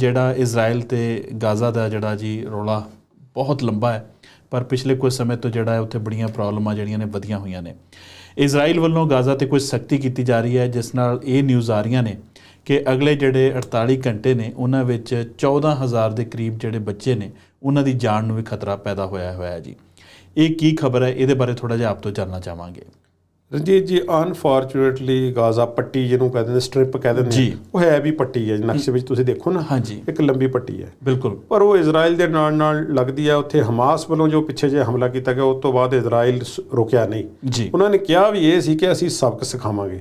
ਜਿਹੜਾ ਇਜ਼ਰਾਈਲ ਤੇ ਗਾਜ਼ਾ ਦਾ ਜਿਹੜਾ ਜੀ ਰੌਲਾ ਬਹੁਤ ਲੰਬਾ ਹੈ, ਪਰ ਪਿਛਲੇ ਕੁਝ ਸਮੇਂ ਤੋਂ ਜਿਹੜਾ ਹੈ ਉੱਥੇ ਬੜੀਆਂ ਪ੍ਰੋਬਲਮਾਂ ਜਿਹੜੀਆਂ ਨੇ ਵਧੀਆਂ ਹੋਈਆਂ ਨੇ। ਇਜ਼ਰਾਈਲ ਵੱਲੋਂ ਗਾਜ਼ਾ ਤੇ ਕੁਝ ਸਖਤੀ ਕੀਤੀ ਜਾ ਰਹੀ ਹੈ, ਜਿਸ ਨਾਲ ਇਹ ਨਿਊਜ਼ ਆ ਰਹੀਆਂ ਨੇ ਕਿ ਅਗਲੇ ਜਿਹੜੇ 48 ਘੰਟੇ ਨੇ, ਉਹਨਾਂ ਵਿੱਚ 14000 ਦੇ ਕਰੀਬ ਜਿਹੜੇ ਬੱਚੇ ਨੇ, ਉਹਨਾਂ ਦੀ ਜਾਨ ਨੂੰ ਵੀ ਖਤਰਾ ਪੈਦਾ ਹੋਇਆ ਹੋਇਆ ਹੈ ਜੀ। ਇਹ ਕੀ ਖਬਰ ਹੈ, ਇਹਦੇ ਬਾਰੇ ਥੋੜਾ ਜਿਹਾ ਆਪ ਤੋਂ ਜਾਨਣਾ ਚਾਹਾਂਗੇ। ਰਣਜੀਤ ਜੀ ਅਨਫੋਰਚੂਨੇਟਲੀ ਗਾਜ਼ਾ ਪੱਟੀ ਜਿਹਨੂੰ ਕਹਿੰਦੇ ਨੇ ਸਟ੍ਰਿਪ ਕਹਿ ਦਿੰਦੇ ਜੀ। ਨੇ, ਉਹ ਹੈ ਵੀ ਪੱਟੀ ਹੈ ਨਕਸ਼ੇ ਵਿੱਚ ਤੁਸੀਂ ਦੇਖੋ ਨਾ ਹਾਂਜੀ। ਇੱਕ ਲੰਬੀ ਪੱਟੀ ਹੈ। ਬਿਲਕੁਲ। ਪਰ ਉਹ ਇਜ਼ਰਾਈਲ ਦੇ ਨਾਲ ਨਾਲ ਲੱਗਦੀ ਹੈ ਉੱਥੇ ਹਮਾਸ ਵੱਲੋਂ ਜੋ ਪਿੱਛੇ ਜੇ ਹਮਲਾ ਕੀਤਾ ਗਿਆ ਉਸ ਤੋਂ ਬਾਅਦ ਇਜ਼ਰਾਈਲ ਰੁਕਿਆ ਨਹੀਂ। ਉਹਨਾਂ ਨੇ ਕਿਹਾ ਵੀ ਇਹ ਸੀ ਕਿ ਅਸੀਂ ਸਬਕ ਸਿਖਾਵਾਂਗੇ।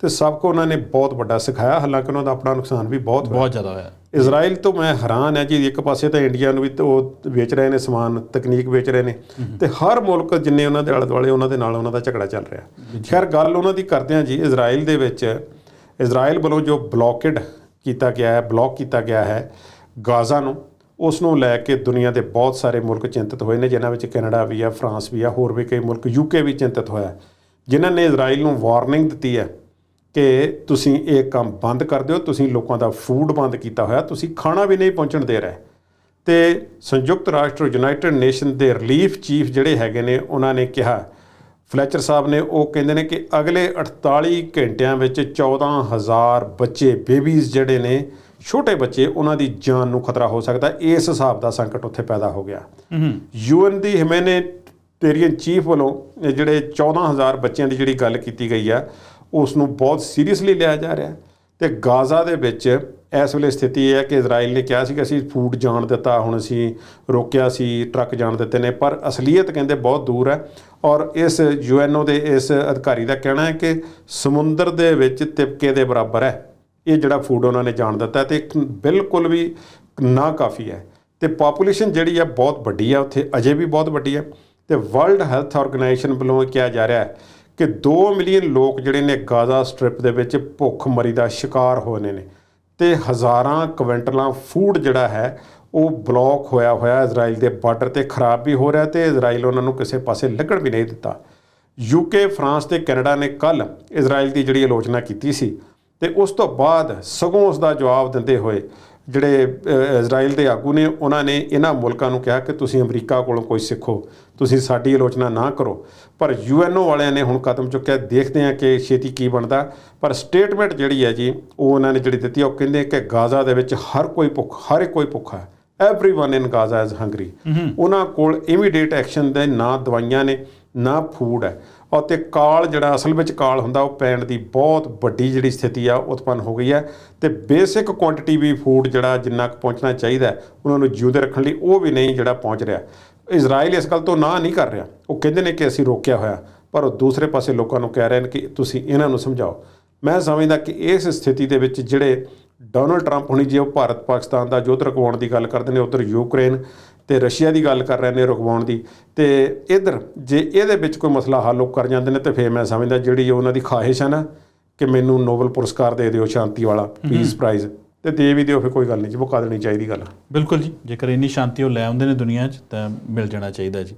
ਤੇ ਸਬਕ ਉਹਨਾਂ ਨੇ ਬਹੁਤ ਵੱਡਾ ਸਿਖਾਇਆ ਹਾਲਾਂਕਿ ਉਹਨਾਂ ਦਾ ਆਪਣਾ ਨੁਕਸਾਨ ਵੀ ਬਹੁਤ ਬਹੁਤ ਜ਼ਿਆਦਾ ਹੋਇਆ। ਇਜ਼ਰਾਈਲ ਤੋਂ ਮੈਂ ਹੈਰਾਨ ਹੈ ਜੀ ਇੱਕ ਪਾਸੇ ਤਾਂ ਇੰਡੀਆ ਨੂੰ ਵੀ ਉਹ ਵੇਚ ਰਹੇ ਨੇ ਸਮਾਨ ਤਕਨੀਕ ਵੇਚ ਰਹੇ ਨੇ ਤੇ ਹਰ ਮੁਲਕ ਜਿੰਨੇ ਉਹਨਾਂ ਦੇ ਆਲੇ ਦੁਆਲੇ ਉਹਨਾਂ ਦੇ ਨਾਲ ਉਹਨਾਂ ਦਾ ਝਗੜਾ ਚੱਲ ਰਿਹਾ। ਖੈਰ ਗੱਲ ਉਹਨਾਂ ਦੀ ਕਰਦੇ ਹਾਂ ਜੀ ਇਜ਼ਰਾਈਲ ਦੇ ਵਿੱਚ ਇਜ਼ਰਾਈਲ ਵੱਲੋਂ ਜੋ ਬਲੌਕੇਡ ਕੀਤਾ ਗਿਆ ਹੈ ਬਲੌਕ ਕੀਤਾ ਗਿਆ ਹੈ ਗਾਜ਼ਾ ਨੂੰ ਉਸ ਨੂੰ ਲੈ ਕੇ ਦੁਨੀਆ ਦੇ ਬਹੁਤ ਸਾਰੇ ਮੁਲਕ ਚਿੰਤਤ ਹੋਏ ਨੇ ਜਿਨ੍ਹਾਂ ਵਿੱਚ ਕੈਨੇਡਾ ਵੀ ਹੈ ਫਰਾਂਸ ਵੀ ਹੈ ਹੋਰ ਵੀ ਕਈ ਮੁਲਕ ਯੂਕੇ ਵੀ ਚਿੰਤਤ ਹੋਇਆ। ਜਿਨ੍ਹਾਂ ਨੇ ਇਜ਼ਰਾਈਲ ਨੂੰ ਵਾਰਨਿੰਗ ਦਿੱਤੀ ਹੈ ਕਿ ਤੁਸੀਂ ਇਹ ਕੰਮ ਬੰਦ ਕਰ ਦਿਓ ਤੁਸੀਂ ਲੋਕਾਂ ਦਾ ਫੂਡ ਬੰਦ ਕੀਤਾ ਹੋਇਆ ਤੁਸੀਂ ਖਾਣਾ ਵੀ ਨਹੀਂ ਪਹੁੰਚਣ ਦੇ ਰਹੇ। ਤੇ ਸੰਯੁਕਤ ਰਾਸ਼ਟਰ ਯੂਨਾਈਟਿਡ ਨੇਸ਼ਨ ਦੇ ਰਿਲੀਫ ਚੀਫ ਜਿਹੜੇ ਹੈਗੇ ਨੇ ਉਹਨਾਂ ਨੇ ਕਿਹਾ ਫਲੈਚਰ ਸਾਹਿਬ ਨੇ ਉਹ ਕਹਿੰਦੇ ਨੇ ਕਿ ਅਗਲੇ 48 ਘੰਟਿਆਂ ਵਿੱਚ 14000 ਬੱਚੇ ਬੇਬੀਜ਼ ਜਿਹੜੇ ਨੇ ਛੋਟੇ ਬੱਚੇ ਉਹਨਾਂ ਦੀ ਜਾਨ ਨੂੰ ਖਤਰਾ ਹੋ ਸਕਦਾ ਇਸ ਹਿਸਾਬ ਦਾ ਸੰਕਟ ਉੱਥੇ ਪੈਦਾ ਹੋ ਗਿਆ। ਯੂਐਨ ਦੀ ਹਿਊਮੈਨਿਟੇਰੀਅਨ ਚੀਫ ਵੱਲੋਂ ਜਿਹੜੇ 14000 ਬੱਚਿਆਂ ਦੀ ਜਿਹੜੀ ਗੱਲ ਕੀਤੀ ਗਈ ਆ ਉਸ ਨੂੰ ਬਹੁਤ ਸੀਰੀਅਸਲੀ ਲਿਆ ਜਾ ਰਿਹਾ ਤੇ ਗਾਜ਼ਾ ਦੇ ਵਿੱਚ ਇਸ ਵੇਲੇ ਸਥਿਤੀ ਇਹ ਹੈ ਕਿ ਇਜ਼ਰਾਈਲ ਨੇ ਕਿਹਾ ਸੀ ਕਿ ਅਸੀਂ ਫੂਡ ਜਾਣ ਦਿੱਤਾ, ਹੁਣ ਅਸੀਂ ਰੋਕਿਆ ਸੀ, ਟਰੱਕ ਜਾਣ ਦਿੱਤੇ ਨੇ, ਪਰ ਅਸਲੀਅਤ ਕਹਿੰਦੇ ਬਹੁਤ ਦੂਰ ਹੈ ਔਰ ਇਸ ਯੂਐਨਓ ਦੇ ਇਸ ਅਧਿਕਾਰੀ ਦਾ ਕਹਿਣਾ ਹੈ ਕਿ ਸਮੁੰਦਰ ਦੇ ਵਿੱਚ ਤਿਪਕੇ ਦੇ ਬਰਾਬਰ ਹੈ। ਇਹ ਜਿਹੜਾ ਫੂਡ ਉਹਨਾਂ ਨੇ ਜਾਣ ਦਿੱਤਾ ਤੇ ਬਿਲਕੁਲ ਵੀ ਨਾ ਕਾਫੀ ਹੈ। ਤੇ ਪਾਪੂਲੇਸ਼ਨ ਜਿਹੜੀ ਆ ਬਹੁਤ ਵੱਡੀ ਆ ਉੱਥੇ ਅਜੇ ਵੀ ਬਹੁਤ ਵੱਡੀ ਹੈ। ਤੇ ਵਰਲਡ ਹੈਲਥ ਆਰਗੇਨਾਈਜੇਸ਼ਨ ਵੱਲੋਂ ਇਹ ਕਿਹਾ ਜਾ ਰਿਹਾ ਹੈ ਕਿ 2 ਮਿਲੀਅਨ ਲੋਕ ਜਿਹੜੇ ਨੇ ਗਾਜ਼ਾ ਸਟ੍ਰਿਪ ਦੇ ਵਿੱਚ ਭੁੱਖ ਮਰੀ ਦਾ ਸ਼ਿਕਾਰ ਹੋਏ ਨੇ। ਤੇ ਹਜ਼ਾਰਾਂ ਕੁਇੰਟਲਾਂ ਫੂਡ ਜਿਹੜਾ ਹੈ, ਉਹ ਬਲੌਕ ਹੋਇਆ ਹੋਇਆ ਇਜ਼ਰਾਈਲ ਦੇ ਬਾਰਡਰ ਤੇ ਖਰਾਬ ਵੀ ਹੋ ਰਿਹਾ ਤੇ ਇਜ਼ਰਾਈਲ ਉਹਨਾਂ ਨੂੰ ਕਿਸੇ ਪਾਸੇ ਲੱਗਣ ਵੀ ਨਹੀਂ ਦਿੱਤਾ। ਯੂਕੇ ਫਰਾਂਸ ਤੇ ਕੈਨੇਡਾ ਨੇ ਕੱਲ ਇਜ਼ਰਾਈਲ ਦੀ ਜਿਹੜੀ ਆਲੋਚਨਾ ਕੀਤੀ ਸੀ ਤੇ ਉਸ ਤੋਂ ਬਾਅਦ ਸਗੋਂ ਉਸ ਦਾ ਜਵਾਬ ਦਿੰਦੇ ਹੋਏ ਜਿਹੜੇ ਇਜ਼ਰਾਈਲ ਦੇ ਆਗੂ ਨੇ ਉਹਨਾਂ ਨੇ ਇਹਨਾਂ ਮੁਲਕਾਂ ਨੂੰ ਕਿਹਾ ਕਿ ਤੁਸੀਂ ਅਮਰੀਕਾ ਕੋਲੋਂ ਕੋਈ ਸਿੱਖੋ ਤੁਸੀਂ ਸਾਡੀ ਆਲੋਚਨਾ ਨਾ ਕਰੋ। ਪਰ ਯੂਐਨਓ ਵਾਲਿਆਂ ਨੇ ਹੁਣ ਕਦਮ ਚੁੱਕਿਆ ਦੇਖਦੇ ਆ ਕਿ ਛੇਤੀ ਕੀ ਬਣਦਾ। ਪਰ ਸਟੇਟਮੈਂਟ ਜਿਹੜੀ ਹੈ ਜੀ ਉਹ ਉਹਨਾਂ ਨੇ ਜਿਹੜੀ ਦਿੱਤੀ ਉਹ ਕਹਿੰਦੇ ਕਿ ਗਾਜ਼ਾ ਦੇ ਵਿੱਚ ਹਰ ਕੋਈ ਭੁੱਖ ਹਰ ਕੋਈ ਭੁੱਖਾ ਹੈ। Everyone in Gaza is hungry ਉਹਨਾਂ ਕੋਲ ਇਮੀਡੀਏਟ ਐਕਸ਼ਨ ਦੇ ਨਾ ਦਵਾਈਆਂ ਨੇ ਨਾ ਫੂਡ ਹੈ। ਅਤੇ ਕਾਲ ਜਿਹੜਾ ਅਸਲ ਵਿੱਚ ਕਾਲ ਹੁੰਦਾ, ਉਹ ਪੈਣ ਦੀ ਬਹੁਤ ਵੱਡੀ ਜਿਹੜੀ ਸਥਿਤੀ ਆ, ਉਤਪੰਨ ਹੋ ਗਈ ਹੈ। ਤੇ ਬੇਸਿਕ ਕੁਆਂਟੀਟੀ ਵੀ ਫੂਡ ਜਿਹੜਾ ਜਿੰਨਾ ਕੁ ਪਹੁੰਚਣਾ ਚਾਹੀਦਾ ਉਹਨਾਂ ਨੂੰ ਜਿਉਂਦੇ ਰੱਖਣ ਲਈ ਉਹ ਵੀ ਨਹੀਂ ਜਿਹੜਾ ਪਹੁੰਚ ਰਿਹਾ। ਇਜ਼ਰਾਈਲ ਇਸ ਗੱਲ ਤੋਂ ਨਾ ਨਹੀਂ ਕਰ ਰਿਹਾ। ਉਹ ਕਹਿੰਦੇ ਨੇ ਕਿ ਅਸੀਂ ਰੋਕਿਆ ਹੋਇਆ, ਪਰ ਉਹ ਦੂਸਰੇ ਪਾਸੇ ਲੋਕਾਂ ਨੂੰ ਕਹਿ ਰਹੇ ਨੇ ਕਿ ਤੁਸੀਂ ਇਹਨਾਂ ਨੂੰ ਸਮਝਾਓ। ਮੈਂ ਸਮਝਦਾ ਕਿ ਇਸ ਸਥਿਤੀ ਦੇ ਵਿੱਚ ਜਿਹੜੇ ਡੋਨਲਡ ਟਰੰਪ ਹੁਣੀ, ਜੇ ਉਹ ਭਾਰਤ ਪਾਕਿਸਤਾਨ ਦਾ ਯੁੱਧ ਰੁਕਵਾਉਣ ਦੀ ਗੱਲ ਕਰਦੇ ਨੇ, ਉਧਰ ਯੂਕਰੇਨ ਤੇ ਰਸ਼ੀਆ ਦੀ ਗੱਲ ਕਰ ਰਹੇ ਨੇ ਰੁਕਵਾਉਣ ਦੀ ਤੇ ਇਧਰ ਜੇ ਇਹਦੇ ਵਿੱਚ ਕੋਈ ਮਸਲਾ ਹੱਲ ਕਰ ਜਾਂਦੇ ਨੇ ਤੇ ਫੇਰ ਮੈਂ ਸਮਝਦਾ ਜਿਹੜੀ ਉਹਨਾਂ ਦੀ ਖਾਹਿਸ਼ ਹੈ ਨਾ ਕਿ ਮੈਨੂੰ ਨੋਬਲ ਪੁਰਸਕਾਰ ਦੇ ਦਿਓ ਸ਼ਾਂਤੀ ਵਾਲਾ ਪੀਸ ਪ੍ਰਾਈਜ਼ ਤੇ ਦੇ ਵੀ ਦਿਓ ਫੇਰ ਕੋਈ ਗੱਲ ਨਹੀਂ ਜੀ ਮੁਕਾ ਦੇਣੀ ਚਾਹੀਦੀ ਗੱਲ। ਬਿਲਕੁਲ ਜੀ ਜੇਕਰ ਇੰਨੀ ਸ਼ਾਂਤੀ ਉਹ ਲੈ ਆਉਂਦੇ ਨੇ ਦੁਨੀਆ 'ਚ ਤਾਂ ਮਿਲ ਜਾਣਾ ਚਾਹੀਦਾ ਜੀ।